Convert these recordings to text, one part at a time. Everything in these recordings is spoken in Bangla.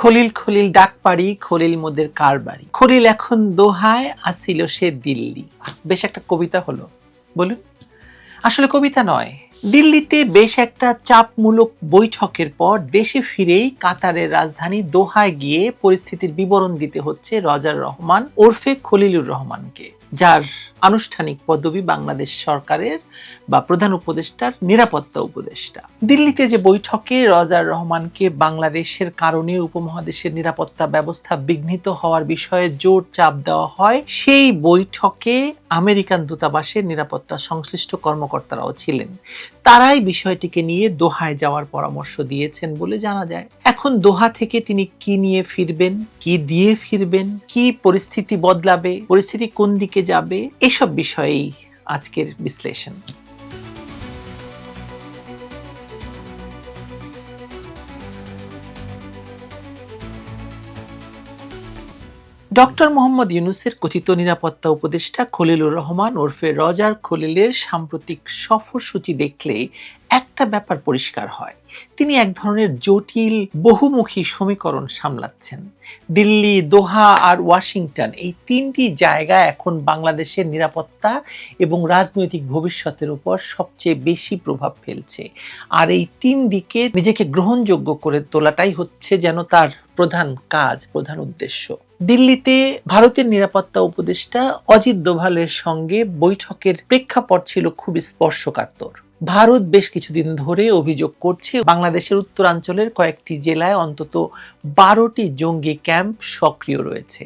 খলিল খলিল ডাক পাড়ি, খলিল মোদের কার বাড়ি? খলিল এখন দোহায়, আসিল সে দিল্লি। বেশ একটা কবিতা হলো। বলুন। আসলে কবিতা নয় দিল্লিতে বেশ একটা চাপমূলক বৈঠকের পর দেশে ফিরেই কাতারের রাজধানী দোহায় গিয়ে পরিস্থিতির বিবরণ দিতে হচ্ছে রজার রহমান ওরফে খলিলুর রহমানকে, যার আনুষ্ঠানিক পদবি বাংলাদেশ সরকারের বা প্রধান উপদেষ্টার নিরাপত্তা উপদেষ্টা। দিল্লিতে যে বৈঠকে রজার রহমানকে বাংলাদেশের কারণে উপমহাদেশের নিরাপত্তা ব্যবস্থা বিঘ্নিত হওয়ার বিষয়ে জোর চাপ দেওয়া হয়, সেই বৈঠকে আমেরিকান দূতাবাসের নিরাপত্তা সংশ্লিষ্ট কর্মকর্তারাও ছিলেন। তারাই বিষয়টিকে নিয়ে দোহায় যাওয়ার পরামর্শ দিয়েছেন বলে জানা যায়। এখন দোহা থেকে তিনি কি নিয়ে ফিরবেন, কি দিয়ে ফিরবেন, কি পরিস্থিতি বদলাবে, পরিস্থিতি কোন দিকে যাবে, এসব বিষয়েই আজকের বিশ্লেষণ। ডক্টর মোহাম্মদ ইউনুসের কথিত নিরাপত্তা উপদেষ্টা খলিলুর রহমান ওরফে রজার খলিলের সাম্প্রতিক সফরসূচি দেখলে একটা ব্যাপার পরিষ্কার হয়। তিনি এক ধরনের জটিল, বহুমুখী সমীকরণ সামলাচ্ছেন। দিল্লি, দোহা আর ওয়াশিংটন এই তিনটি জায়গা এখন বাংলাদেশের নিরাপত্তা এবং রাজনৈতিক ভবিষ্যতের উপর সবচেয়ে বেশি প্রভাব ফেলছে। আর এই তিন দিকে নিজেকে গ্রহণযোগ্য করে তোলাটাই হচ্ছে যেন তার প্রধান কাজ, প্রধান উদ্দেশ্য। দিল্লিতে ভারতের নিরাপত্তা উপদেষ্টা অজিত দোভালের সঙ্গে বৈঠকের প্রেক্ষাপট ছিল খুব স্পর্শকাতর। ভারত বেশ কিছুদিন ধরে অভিযোগ করছে, বাংলাদেশের উত্তরাঞ্চলের কয়েকটি জেলায় অন্তত বারোটি জঙ্গি ক্যাম্প সক্রিয় রয়েছে।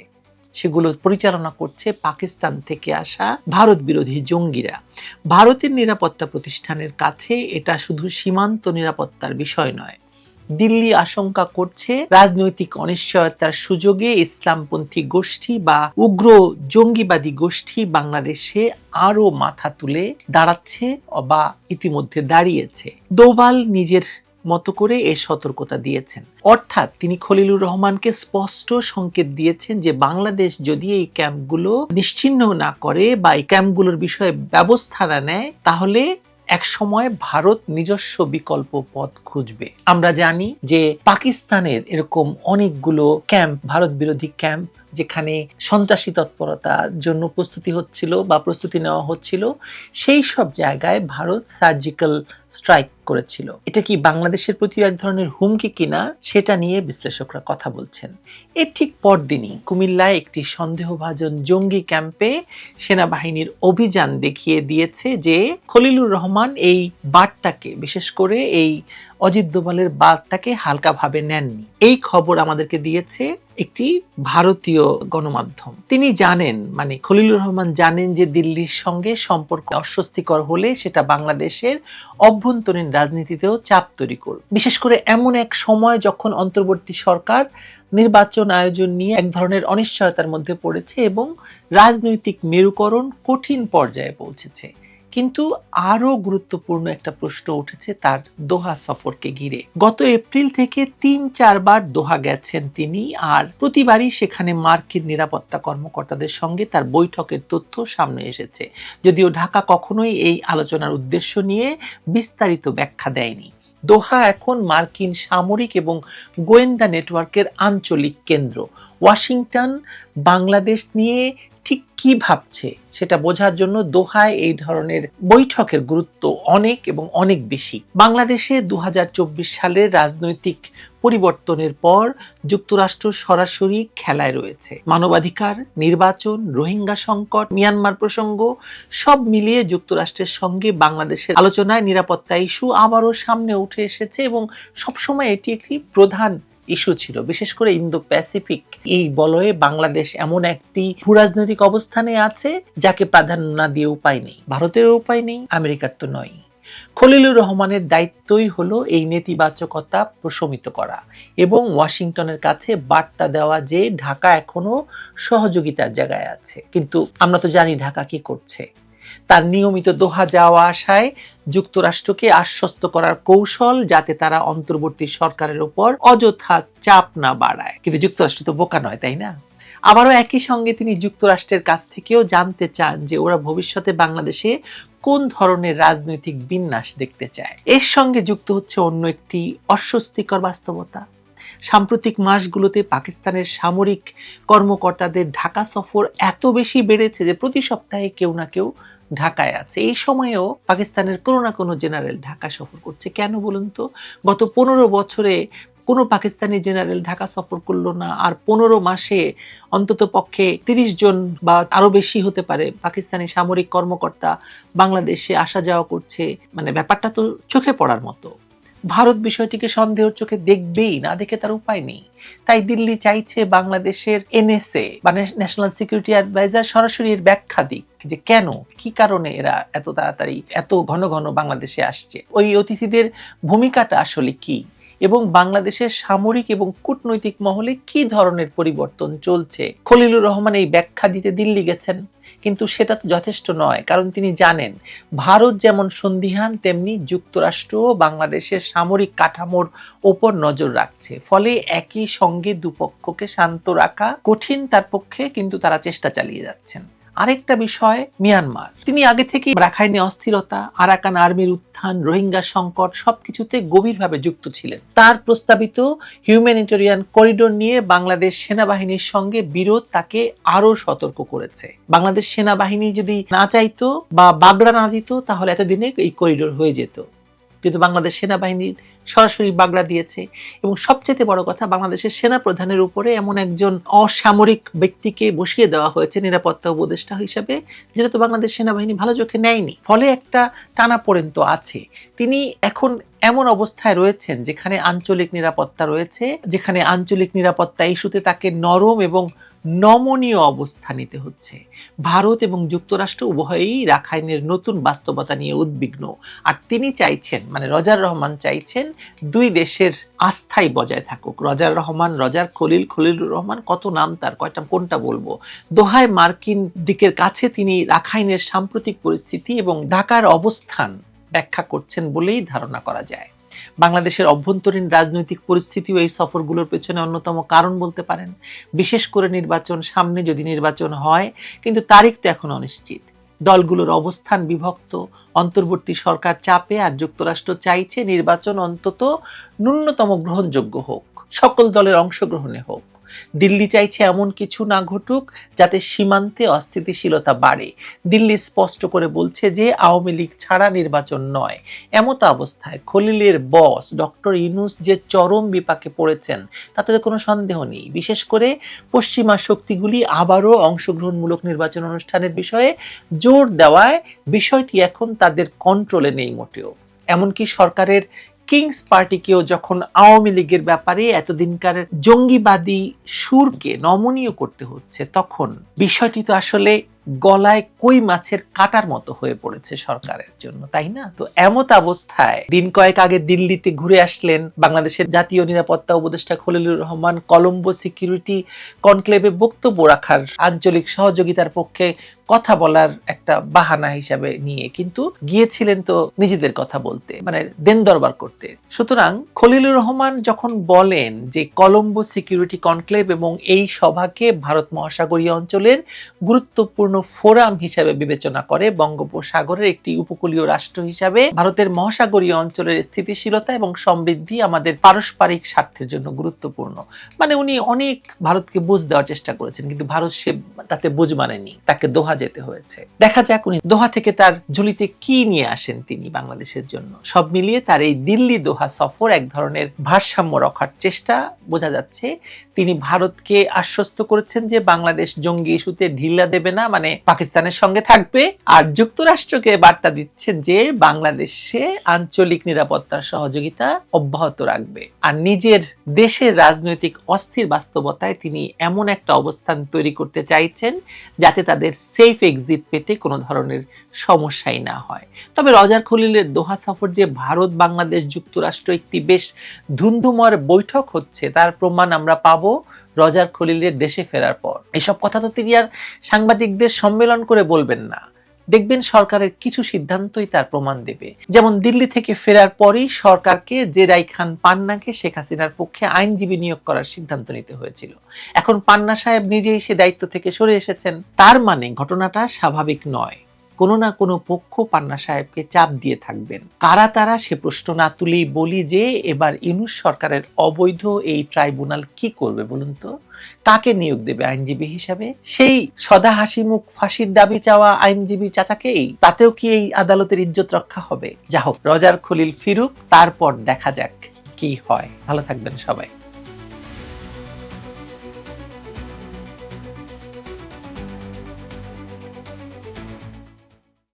সেগুলো পরিচালনা করছে পাকিস্তান থেকে আসা ভারত বিরোধী জঙ্গিরা। ভারতের নিরাপত্তা প্রতিষ্ঠানের কাছে এটা শুধু সীমান্ত নিরাপত্তার বিষয় নয় দিল্লি আশঙ্কা করছে রাজনৈতিক অনিশ্চয়তার সুযোগে ইসলামপন্থী গোষ্ঠী বা উগ্র জঙ্গিবাদী গোষ্ঠী বাংলাদেশে আরও মাথা তুলে দাঁড়াচ্ছে বা ইতিমধ্যে দাঁড়িয়েছে। দোবাল নিজের মতো করে এ সতর্কতা দিয়েছেন। অর্থাৎ তিনি খলিলুর রহমানকে স্পষ্ট সংকেত দিয়েছেন যে বাংলাদেশ যদি এই ক্যাম্পগুলো নিশ্চিহ্ন না করে বা এই ক্যাম্পগুলোর বিষয়ে ব্যবস্থা না নেয়, তাহলে এক সময় ভারত নিজস্ব বিকল্প পথ খুঁজবে। আমরা জানি যে পাকিস্তানের এরকম অনেকগুলো ক্যাম্প, ভারত বিরোধী ক্যাম্প যেখানে সন্ত্রাসী তৎপরতার জন্য প্রস্তুতি হচ্ছিল বা প্রস্তুতি নেওয়া হচ্ছিল, সেই সব জায়গায় ভারত সার্জিক্যাল স্ট্রাইক করেছিল। এটা কি বাংলাদেশের প্রতি এক ধরনের হুমকি কিনা, সেটা নিয়ে বিশ্লেষকরা কথা বলছেন। এর ঠিক পরদিনই কুমিল্লায় একটি সন্দেহভাজন জঙ্গি ক্যাম্পে সেনাবাহিনীর অভিযান দেখিয়ে দিয়েছে যে খলিলুর রহমান এই বার্তাকে, বিশেষ করে এই অজিত দোভালের বার্তাকে হালকাভাবে নেননি। এই খবর আমাদেরকে দিয়েছে একটি ভারতীয় গণমাধ্যম। তিনি জানেন মানে খলিলুর রহমান জানেন যে দিল্লির সঙ্গে সম্পর্ক অস্বস্তিকর হলে সেটা বাংলাদেশের অভ্যন্তরীণ রাজনীতিতেও চাপ তৈরি করবে। বিশেষ করে এমন এক সময় যখন অন্তর্বর্তী সরকার নির্বাচন আয়োজন নিয়ে এক ধরনের অনিশ্চয়তার মধ্যে পড়েছে এবং রাজনৈতিক মেরুকরণ কঠিন পর্যায়ে পৌঁছেছে। কিন্তু আরও গুরুত্বপূর্ণ একটা প্রশ্ন উঠেছে তার দোহা সফরকে ঘিরে। গত এপ্রিল থেকে তিন চারবার দোহা গেছেন তিনি আর প্রতিবারই সেখানে মার্কিন নিরাপত্তা কর্মকর্তাদের সঙ্গে তার বৈঠকের তথ্য সামনে এসেছে। যদিও ঢাকা কখনোই এই আলোচনার উদ্দেশ্য নিয়ে বিস্তারিত ব্যাখ্যা দেয়নি। দোহা এখন মার্কিন সামরিক এবং গোয়েন্দা নেটওয়ার্কের আঞ্চলিক কেন্দ্র। ওয়াশিংটন, বাংলাদেশ নিয়ে ঠিক কি ভাবছে সেটা বোঝার জন্য দোহায় এই ধরনের বৈঠকের গুরুত্ব অনেক এবং অনেক বেশি। বাংলাদেশে দু হাজার চব্বিশ সালের রাজনৈতিক পরিবর্তনের পর যুক্তরাষ্ট্র সরাসরি খেলায় রয়েছে। মানবাধিকার, নির্বাচন, রোহিঙ্গা সংকট, মিয়ানমার প্রসঙ্গ সব মিলিয়ে যুক্তরাষ্ট্রের সঙ্গে বাংলাদেশের আলোচনায় নিরাপত্তা ইস্যু আবারও সামনে উঠে এসেছে এবং সবসময় এটি একটি প্রধান ইস্যু ছিল। বিশেষ করে ইন্দো প্যাসিফিক এই বলয়ে বাংলাদেশ এমন একটি ভূরাজনৈতিক অবস্থানে আছে যাকে প্রাধান্য না দিয়ে উপায় নেই। ভারতের উপায় নেই, আমেরিকার তো নয়। খলিলুর রহমানের দায়িত্বই হলো এই নেতিবাচকতা প্রশমিত করা এবং ওয়াশিংটনের কাছে বার্তা দেওয়া যে ঢাকা এখনও সহযোগিতার জায়গায় আছে। কিন্তু আমরা তো জানি ঢাকা কি করছে। তার নিয়মিত দোহা যাওয়া আসায় যুক্তরাষ্ট্রকে আশ্বস্ত করার কৌশল যাতে তারা অন্তর্বর্তী সরকারের উপর অযথা চাপ না বাড়ায়। কিন্তু যুক্তরাষ্ট্র তো বোকা নয়, তাই না? আবারও একই সঙ্গে তিনি যুক্তরাষ্ট্রের কাছ থেকেও জানতে চান যে ওরা ভবিষ্যতে বাংলাদেশে কোন ধরনের রাজনৈতিক বিন্যাস দেখতে চায়। এর সঙ্গে যুক্ত হচ্ছে অন্য একটি অস্বস্তিকর বাস্তবতা। সাম্প্রতিক মাসগুলোতে পাকিস্তানের সামরিক কর্মকর্তাদের ঢাকা সফর এত বেশি বেড়েছে যে প্রতি সপ্তাহে কেউ না কেউ ঢাকায় আছে। এই সময়েও পাকিস্তানের কোনো না কোনো জেনারেল ঢাকা সফর করছে। কেন বলুন তো? গত পনেরো বছরে কোনো পাকিস্তানি জেনারেল ঢাকা সফর করল না। আর পনেরো মাসে অন্তত পক্ষে তিরিশ জন বা আরও বেশি হতে পারে পাকিস্তানি সামরিক কর্মকর্তা বাংলাদেশে আসা যাওয়া করছে। মানে ব্যাপারটা তো চোখে পড়ার মতো। ভারত বিষয়টিকে সন্দেহের চোখে দেখবেই, না দেখে তার উপায় নেই। তাই দিল্লি চাইছে বাংলাদেশের এনএসএ বা ন্যাশনাল সিকিউরিটি অ্যাডভাইজার সরাসরি এর ব্যাখ্যা দিক, যে কেন, কি কারণে এরা এত তাড়াতাড়ি এত ঘন ঘন বাংলাদেশে আসছে। ওই অতিথিদের ভূমিকাটা আসলে কি? এবং বাংলাদেশের সামরিক এবং কূটনৈতিক মহলে কি ধরনের পরিবর্তন চলছে? খলিলুর রহমান এই ব্যাখ্যা দিতে দিল্লি গেছেন, কিন্তু সেটা তো যথেষ্ট নয়, কারণ তিনি জানেন, ভারত যেমন সন্দিহান, তেমনি যুক্তরাষ্ট্র বাংলাদেশের সামরিক কাঠামোর ওপর নজর রাখছে। ফলে একই সঙ্গে দুপক্ষকে শান্ত রাখা কঠিন তার পক্ষে, কিন্তু তারা চেষ্টা চালিয়ে যাচ্ছেন। আরেকটা বিষয়, মিয়ানমার। তিনি আগে থেকে রাখাইনে অস্থিরতা, আরাকান আর্মির উত্থান, রোহিঙ্গা সংকট সবকিছুতে গভীরভাবে যুক্ত ছিলেন। তার প্রস্তাবিত হিউম্যানিটেরিয়ান করিডোর নিয়ে বাংলাদেশ সেনাবাহিনীর সঙ্গে বিরোধ তাকে আরও সতর্ক করেছে। বাংলাদেশ সেনাবাহিনী যদি না চাইতো বা বাগড়া না দিত, তাহলে এতদিনে এই করিডোর হয়ে যেত। কিন্তু বাংলাদেশ সেনাবাহিনী সরাসরি বাগড়া দিয়েছে। এবং সবচেয়ে বড় কথা, বাংলাদেশের সেনা প্রধানের উপরে এমন একজন অসামরিক ব্যক্তিকে বসিয়ে দেওয়া হয়েছে নিরাপত্তা উপদেষ্টা হিসাবে, যেটা তো বাংলাদেশ সেনাবাহিনী ভালো চোখে নেয়নি। ফলে একটা টানা তো আছে। তিনি এখন এমন অবস্থায় রয়েছেন যেখানে আঞ্চলিক নিরাপত্তা রয়েছে, যেখানে আঞ্চলিক নিরাপত্তা ইস্যুতে তাকে নরম এবং নমনীয় অবস্থা নিতে হচ্ছে। ভারত এবং যুক্তরাষ্ট্র উভয়ই রাখাইনের নতুন বাস্তবতা নিয়ে উদ্বিগ্ন। আর তিনি চাইছেন মানে রজার রহমান চাইছেন, দুই দেশের আস্থাই বজায় থাকুক। রজার রহমান, রজার খলিল খলিলুর রহমান কত নাম তার, কয়টা, কোনটা বলব? দোহায় মার্কিন দিকের কাছে তিনি রাখাইনের সাম্প্রতিক পরিস্থিতি এবং ঢাকার অবস্থান ব্যাখ্যা করছেন বলেই ধারণা করা যায়। বাংলাদেশের অভ্যন্তরীণ রাজনৈতিক পরিস্থিতিও এই সফরগুলোর পেছনে অন্যতম কারণ বলতে পারেন। বিশেষ করে নির্বাচন সামনে যদি নির্বাচন হয়, কিন্তু তারিখ তো এখন অনিশ্চিত। দলগুলোর অবস্থান বিভক্ত, অন্তর্বর্তী সরকার চাপে আর যুক্তরাষ্ট্র চাইছে নির্বাচন অন্তত ন্যূনতম গ্রহণযোগ্য হোক। সকল দলের অংশগ্রহণে হোক। দিল্লি চাইছে এমন কিছু না ঘটুক যাতে সীমান্তে অস্থিতিশীলতা বাড়ে। দিল্লি স্পষ্ট করে বলছে যে আওয়ামী লীগ ছাড়া নির্বাচন নয়। এমত অবস্থায় খলিলের বস ডক্টর ইনুস যে চরম বিপাকে পড়েছেন, তাতে কোনো সন্দেহ নেই। বিশেষ করে পশ্চিমা শক্তিগুলি আবারও অংশগ্রহণমূলক নির্বাচন অনুষ্ঠানের বিষয়ে জোর দেওয়ায় বিষয়টি এখন তাদের কন্ট্রোলে নেই মোটেও। এমনকি সরকারের কিংস পার্টিকেও যখন আওয়ামী লীগের ব্যাপারে এতদিনকার জঙ্গিবাদী সুরকে নমনীয় করতে হচ্ছে, তখন বিষয়টি তো আসলে গলায় কই মাছের কাটার মতো হয়ে পড়েছে সরকারের জন্য, তাই না? তো এমত অবস্থায় দিন কয়েক আগে দিল্লিতে ঘুরে আসলেন বাংলাদেশের জাতীয় নিরাপত্তা উপদেষ্টা খলিলুর রহমান, কলম্বো সিকিউরিটি কনক্লেভে বক্তব্য রাখার আঞ্চলিক সহযোগিতার পক্ষে কথা বলার একটা বাহানা হিসাবে নিয়ে, কিন্তু গিয়েছিলেন তো নিজেদের কথা বলতে মানে দেন দরবার করতে। সুতরাং খলিলুর রহমান যখন বলেন যে কলম্বো সিকিউরিটি কনক্লেভ এবং এই সভাকে ভারত মহাসাগরীয় অঞ্চলের গুরুত্বপূর্ণ ফোরাম হিসাবে বিবেচনা করে বঙ্গোপসাগরের একটি উপকূলীয় রাষ্ট্র হিসাবে ভারতের মহাসাগরীয় অঞ্চলের স্থিতিশীলতা এবং সমৃদ্ধি আমাদের পারস্পরিক স্বার্থের জন্য গুরুত্বপূর্ণ। মানে উনি অনেক ভারতকে বুঝ দেওয়ার চেষ্টা করেছেন, কিন্তু ভারত সে তাতে বুঝ মানেনি, তাকে দোহা যেতে হয়েছে। দেখা যাক উনি দোহা থেকে তার ঝুলিতে কি নিয়ে আসেন তিনি বাংলাদেশের জন্য। সব মিলিয়ে তার এই দিল্লি দোহা সফর এক ধরনের ভারসাম্য রক্ষার চেষ্টা বোঝা যাচ্ছে তিনি ভারতকে আশ্বস্ত করেছেন যে বাংলাদেশ জঙ্গি ইস্যুতে ঢিল্লা দেবে না মানে পাকিস্তানের সঙ্গে থাকবে। আর যুক্তরাষ্ট্রকে বার্তা দিচ্ছেন যে বাংলাদেশে আঞ্চলিক নিরাপত্তার সহযোগিতা অব্যাহত রাখবে। আর নিজের দেশের রাজনৈতিক অস্থির বাস্তবতায় তিনি এমন একটা অবস্থান তৈরি করতে চাইছেন যাতে তাদের সেফ এক্সিট পেতে কোনো ধরনের সমস্যাই না হয়। তবে রজার খলিলের দোহা সফর যে ভারত বাংলাদেশ যুক্তরাষ্ট্র একটি বেশ ধুন্ধুমর বৈঠক হচ্ছে, তার প্রমাণ আমরা পাবো রজার খলিলের দেশে ফেরার পর। এসব কথা তো তিনি আর সাংবাদিকদের সম্মেলন করে বলবেন না। দেখবেন সরকারের কিছু সিদ্ধান্তই তার প্রমাণ দেবে। যেমন দিল্লি থেকে ফেরার পরই সরকারকে জেরাই খান পান্নাকে শেখ হাসিনার পক্ষে আইনজীবী নিয়োগ করার সিদ্ধান্ত নিতে হয়েছিল। এখন পান্না সাহেব নিজেই সে দায়িত্ব থেকে সরে এসেছেন। তার মানে ঘটনাটা স্বাভাবিক নয়। কোনো না কোনো পক্ষ পান্না সাহেবকে চাপ দিয়ে থাকবেন। কারা তারা সে প্রশ্ন না তুলেই বলি যে, এবার ইউনুস সরকারের অবৈধ এই ট্রাইব্যুনাল কি করবে বলুন তো? কাকে নিয়োগ দেবে আইনজীবী হিসাবে? সেই সদা হাসি মুখ ফাঁসির দাবি চাওয়া আইনজীবী চাচাকেই? তাতেও কি এই আদালতের ইজ্জত রক্ষা হবে? যা হোক রজার খলিল ফিরুক, তারপর দেখা যাক কি হয়। ভালো থাকবেন সবাই।